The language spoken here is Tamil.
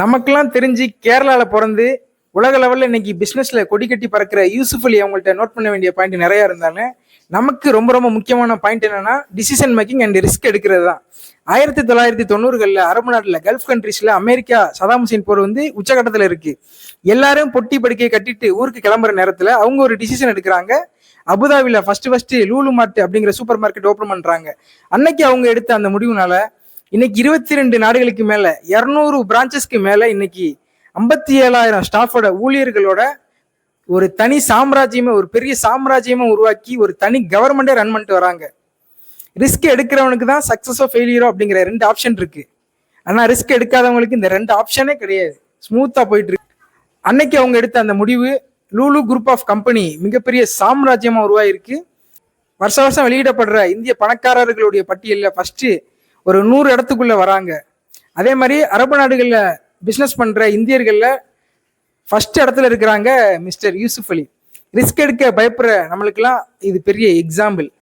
நமக்கெல்லாம் தெரிஞ்சு கேரளாவில் பிறந்து உலக லெவலில் இன்னைக்கு பிஸ்னஸில் கொடி கட்டி பறக்கிற யூசுஃப் அலி அவங்கள்ட்ட நோட் பண்ண வேண்டிய பாயிண்ட் நிறையா இருந்தாலும் நமக்கு ரொம்ப ரொம்ப முக்கியமான பாயிண்ட் என்னன்னா டிசிஷன் மேக்கிங் அண்ட் ரிஸ்க் எடுக்கிறது தான். ஆயிரத்தி தொள்ளாயிரத்தி தொண்ணூறுகளில் அரபு நாட்டில் கல்ஃப் கண்ட்ரீஸில் அமெரிக்கா சதாம் ஹுசேன் போர் வந்து உச்சகட்டத்தில் இருக்கு. எல்லாரும் பொட்டி படுக்கையை கட்டிட்டு ஊருக்கு கிளம்புற நேரத்தில் அவங்க ஒரு டிசிஷன் எடுக்கிறாங்க. அபுதாபியில் ஃபர்ஸ்ட் ஃபர்ஸ்ட் லூலு மார்ட் அப்படிங்கிற சூப்பர் மார்க்கெட் ஓப்பன் பண்ணுறாங்க அன்னைக்கு அவங்க எடுத்த அந்த முடிவுனால இன்னைக்கு இருபத்தி ரெண்டு நாடுகளுக்கு மேல இரநூறு பிரான்ச்சஸ்க்கு மேல இன்னைக்கு ஐம்பத்தி ஏழாயிரம் ஸ்டாஃபோட ஊழியர்களோட ஒரு தனி சாம்ராஜ்யமே ஒரு பெரிய சாம்ராஜ்யமே உருவாக்கி ஒரு தனி கவர்மெண்டே ரன் பண்ணிட்டு வராங்க. ரிஸ்க் எடுக்கிறவனுக்கு தான் சக்சஸோ ஃபெயிலியரோ அப்படிங்கிற ரெண்டு ஆப்ஷன் இருக்கு. ஆனா ரிஸ்க் எடுக்காதவங்களுக்கு இந்த ரெண்டு ஆப்ஷனே கிடையாது. ஸ்மூத்தா போயிட்டு இருக்கு. அன்னைக்கு அவங்க எடுத்த அந்த முடிவு லூலு குரூப் ஆஃப் கம்பெனி மிகப்பெரிய சாம்ராஜ்யமா உருவாயிருக்கு. வருஷ வருஷம் வெளியிடப்படுற இந்திய பணக்காரர்களுடைய பட்டியலில் ஃபர்ஸ்ட் ஒரு நூறு இடத்துக்குள்ள வராங்க. அதே மாதிரி அரபு நாடுகளில் பிஸ்னஸ் பண்ணுற இந்தியர்களில் ஃபர்ஸ்ட் இடத்துல இருக்கிறாங்க மிஸ்டர் யூசுஃப் அலி. ரிஸ்க் எடுக்க பயப்படுற நம்மளுக்கெல்லாம் இது பெரிய எக்ஸாம்பிள்